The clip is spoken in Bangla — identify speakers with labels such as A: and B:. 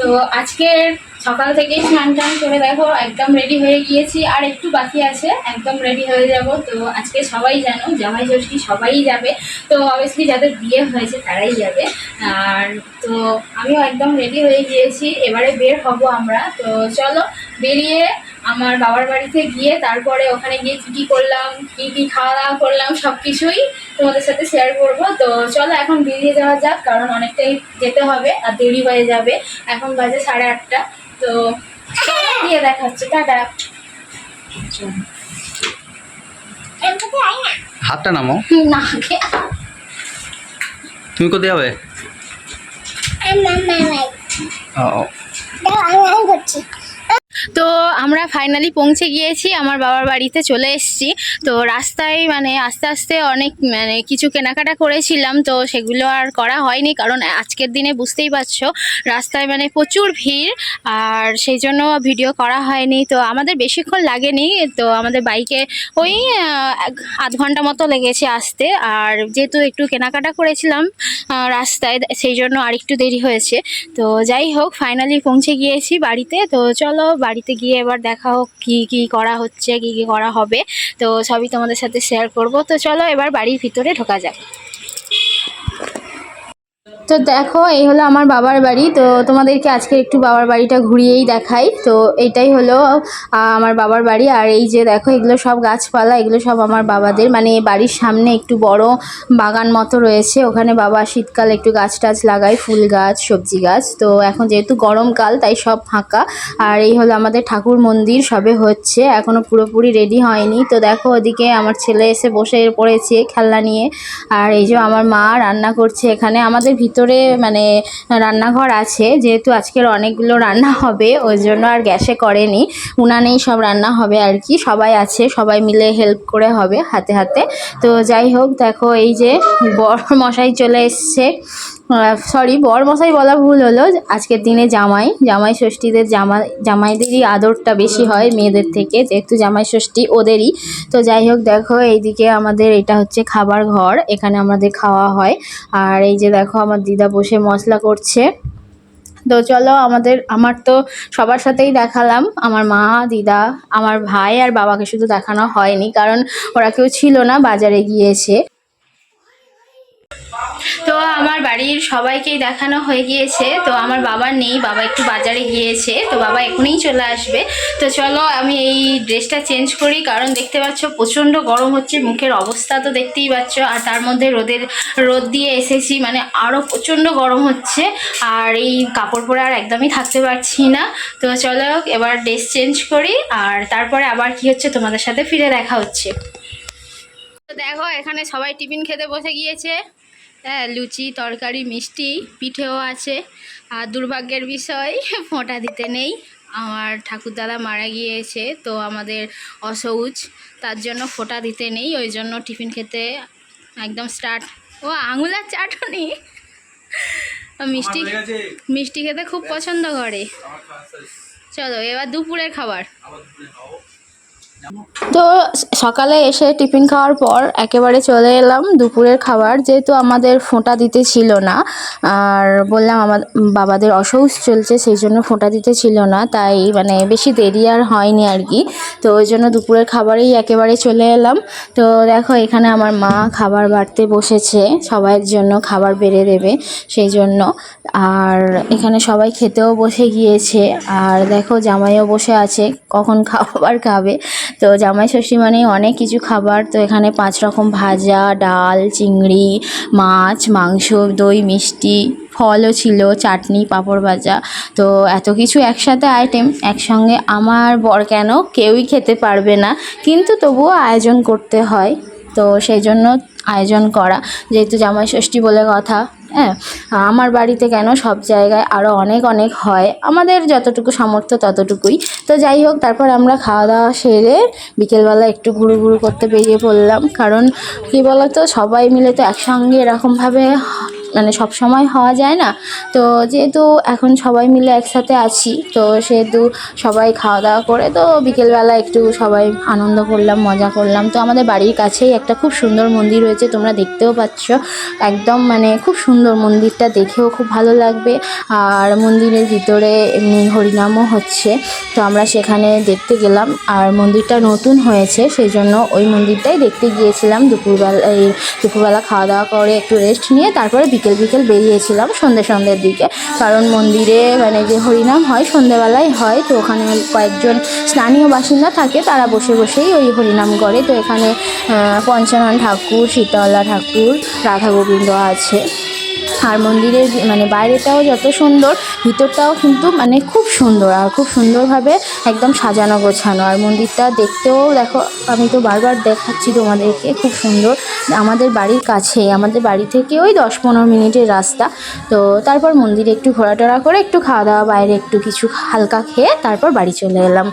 A: তো আজকে সকাল থেকে স্নান টান করে দেখো, একদম রেডি হয়ে গিয়েছি, আর একটু বাকি আছে, একদম রেডি হয়ে যাব। তো আজকে সবাই জানো, জামাই ষষ্ঠী সবাই যাবে। তো অবভিয়াসলি যাদের বিয়ে হয়েছে তারাই যাবে। আর তো আমিও একদম রেডি হয়ে গিয়েছি, এবারে বের হব আমরা। তো চলো, বেরিয়ে আমার বাবার বাড়িতে গিয়ে তারপরে ওখানে গিয়ে কী কী করলাম কী কী খাওয়া দাওয়া করলাম সব কিছুই তোমাদের সাথে শেয়ার করব। তো চলো এখন বেরিয়ে যাওয়া যাক কারণ অনেকটাই যেতে হবে আর দেরি হয়ে যাবে। এখন বাজে সাড়ে আটটা। তো গিয়ে দেখা হচ্ছে টাটা।
B: হাতটা নামো।
A: না
B: তুমি কোথায় যাবে? ও ও।
A: তো আমরা ফাইনালি পৌঁছে গিয়েছি, আমার বাবার বাড়িতে চলে এসেছি। তো রাস্তায় মানে আস্তে আস্তে অনেক মানে কিছু কেনাকাটা করেছিলাম, তো সেগুলো আর করা হয়নি কারণ আজকের দিনে বুঝতেই পারছ, রাস্তায় মানে প্রচুর ভিড় আর সেই জন্য ভিডিও করা হয়নি। তো আমাদের বেশিক্ষণ লাগেনি, তো আমাদের বাইকে ওই আধ ঘণ্টা মতো লেগেছে আসতে। আর যেহেতু একটু কেনাকাটা করেছিলাম রাস্তায়, সেই জন্য আর একটু দেরি হয়েছে। তো যাই হোক ফাইনালি পৌঁছে গিয়েছি বাড়িতে। তো চলো বাড়িতে গিয়ে এবার দেখা হোক কী কী করা হচ্ছে, কী কী করা হবে, তো সবই তোমাদের সাথে শেয়ার করব। তো চলো এবার বাড়ির ভিতরে ঢোকা যাক। তো দেখো, এই হলো আমার বাবার বাড়ি। তো তোমাদেরকে আজকে একটু বাবার বাড়িটা ঘুরিয়েই দেখাই। তো এটাই হলো আমার বাবার বাড়ি। আর এই যে দেখো, এগুলো সব গাছপালা, এগুলো সব আমার বাবাদের। মানে বাড়ির সামনে একটু বড় বাগান মতো রয়েছে। ওখানে বাবা শীতকালে একটু গাছ টাছ লাগায়, ফুল গাছ, সবজি গাছ। তো এখন যেহেতু গরমকাল, তাই সব ফাঁকা। আর এই হলো আমাদের ঠাকুর মন্দির, সবে হচ্ছে। এখনও পুরোপুরি রেডি হয়নি। তো দেখো, ওদিকে আমার ছেলে এসে বসে পড়েছে খেলনা নিয়ে। আর এই যে আমার মা রান্না করছে এখানে। আমাদের ভিতরে মানে রান্নাঘর আছে, যেহেতু আজকের অনেকগুলো রান্না হবে, ওই জন্য আর গ্যাসে করেনি। উনানেই সব রান্না হবে আর কি, সবাই আছে, সবাই মিলে হেল্প করে হবে হাতে হাতে। তো যাই হোক, দেখো এই যে বড় মশাই চলে এসছে। সরি বর মশাই বলা ভুল হলো আজকের দিনে জামাই জামাই ষষ্ঠীদের জামা, জামাইদেরই আদরটা বেশি হয় মেয়েদের থেকে, যেহেতু জামাই ষষ্ঠী ওদেরই। তো যাই হোক, দেখো এইদিকে আমাদের এটা হচ্ছে খাবার ঘর, এখানে আমাদের খাওয়া হয়। আর এই যে দেখো আমার দিদা বসে মশলা করছে। তো চলো আমাদের, আমার তো সবার সাথেই দেখালাম। আমার মা, দিদা, আমার ভাই আর বাবাকে শুধু দেখানো হয়নি, কারণ ওরা কেউ ছিল না, বাজারে গিয়েছে। আমার বাড়ির সবাইকেই দেখানো হয়ে গিয়েছে। তো আমার বাবা নেই, বাবা একটু বাজারে গিয়েছে। তো বাবা এখনই চলে আসবে। তো চলো, আমি এই ড্রেসটা চেঞ্জ করি, কারণ দেখতে পাচ্ছ প্রচণ্ড গরম হচ্ছে, মুখের অবস্থা তো দেখতেই পাচ্ছ। আর তার মধ্যে রোদের, রোদ দিয়ে এসেছি মানে আরও প্রচণ্ড গরম হচ্ছে। আর এই কাপড় পরে আর একদমই থাকতে পারছি না। তো চলো, এবার ড্রেস চেঞ্জ করি, আর তারপরে আবার কি হচ্ছে তোমাদের সাথে ফিরে দেখা হচ্ছে। তো দেখো, এখানে সবাই টিফিন খেতে বসে গিয়েছে। হ্যাঁ লুচি তরকারি মিষ্টি পিঠেও আছে। আর দুর্ভাগ্যের বিষয় ফোঁটা দিতে নেই। আমার ঠাকুরদাদা মারা গিয়েছে তো আমাদের অসৌচ তার জন্য ফোঁটা দিতে নেই। ওই জন্য টিফিন খেতে একদম স্টার্ট। ও আঙুলার চাটনি মিষ্টি মিষ্টি খেতে খুব পছন্দ করে। চলো এবার দুপুরের খাবার। তো সকালে এসে টিফিন খাওয়ার পর একেবারে চলে এলাম দুপুরের খাবার, যেহেতু আমাদের ফোঁটা দিতে ছিল না। আর বললাম আমার বাবাদের অসৌচ চলছে, সেই জন্য ফোঁটা দিতে ছিল না, তাই মানে বেশি দেরি আর হয়নি আর কি। তো ওই জন্য দুপুরের খাবারেই একেবারে চলে এলাম। তো দেখো, এখানে আমার মা খাবার বাড়তে বসেছে, সবাইয়ের জন্য খাবার বেড়ে দেবে, সেই জন্য। আর এখানে সবাই খেতেও বসে গিয়েছে। আর দেখো জামাইও বসে আছে, কখন খাবার খাবে। তো জামাই ষষ্ঠী মানেই অনেক কিছু খাবার। তো এখানে পাঁচ রকম ভাজা, ডাল, চিংড়ি, মাছ, মাংস, দই, মিষ্টি, ফলও ছিল, চাটনি, পাঁপড় ভাজা। তো এত কিছু একসাথে আইটেম একসঙ্গে আমার বর কেন কেউই খেতে পারবে না। কিন্তু তবুও আয়োজন করতে হয়। তো সেই জন্য আয়োজন করা। যেহেতু জামাই ষষ্ঠী বলে কথা হ্যাঁ আমার বাড়িতে কেন সব জায়গায় আরও অনেক অনেক হয়। আমাদের যতটুকু সামর্থ্য ততটুকুই। তো যাই হোক, তারপর আমরা খাওয়া দাওয়া সেরে বিকেলবেলা একটু ঘুরু ঘুরু করতে বেরিয়ে পড়লাম। কারণ কী বলতো, সবাই মিলে তো একসঙ্গে এরকমভাবে মানে সব সময় হওয়া যায় না। তো যেহেতু এখন সবাই মিলে একসাথে আছি, তো সেহেতু সবাই খাওয়া দাওয়া করে, তো বিকেলবেলা একটু সবাই আনন্দ করলাম, মজা করলাম। তো আমাদের বাড়ির কাছেই একটা খুব সুন্দর মন্দির রয়েছে, তোমরা দেখতেও পাচ্ছ। একদম মানে খুব সুন্দর মন্দিরটা দেখেও খুব ভালো লাগবে। আর মন্দিরের ভিতরে এমনি হরিনামও হচ্ছে। তো আমরা সেখানে দেখতে গেলাম, আর মন্দিরটা নতুন হয়েছে সেই জন্য ওই মন্দিরটাই দেখতে গিয়েছিলাম। দুপুরবেলা, এই দুপুরবেলা খাওয়া দাওয়া করে একটু রেস্ট নিয়ে, তারপরে বিকেল বিকেল বেরিয়েছিলাম সন্ধ্যে সন্ধ্যের দিকে। কারণ মন্দিরে মানে যে হরিনাম হয়, সন্ধ্যেবেলায় হয়, তো ওখানে কয়েকজন স্থানীয় বাসিন্দা থাকে, তারা বসে বসেই ওই হরিনাম করে। তো এখানে পঞ্চানন ঠাকুর, শীতলা ঠাকুর, রাধা গোবিন্দ আছে। আর মন্দিরের মানে বাইরেটাও যত সুন্দর, ভিতরটাও কিন্তু মানে খুব সুন্দর আর খুব সুন্দরভাবে একদম সাজানো গোছানো। আর মন্দিরটা দেখতেও দেখো, আমি তো বারবার দেখাচ্ছি তোমাদেরকে, খুব সুন্দর। আমাদের বাড়ির কাছেই, আমাদের বাড়ি থেকে ওই দশ পনেরো মিনিটের রাস্তা। তো তারপর মন্দিরে একটু ঘোরাটোরা করে একটু খাওয়া দাওয়া, বাইরে একটু কিছু হালকা খেয়ে তারপর বাড়ি চলে এলাম।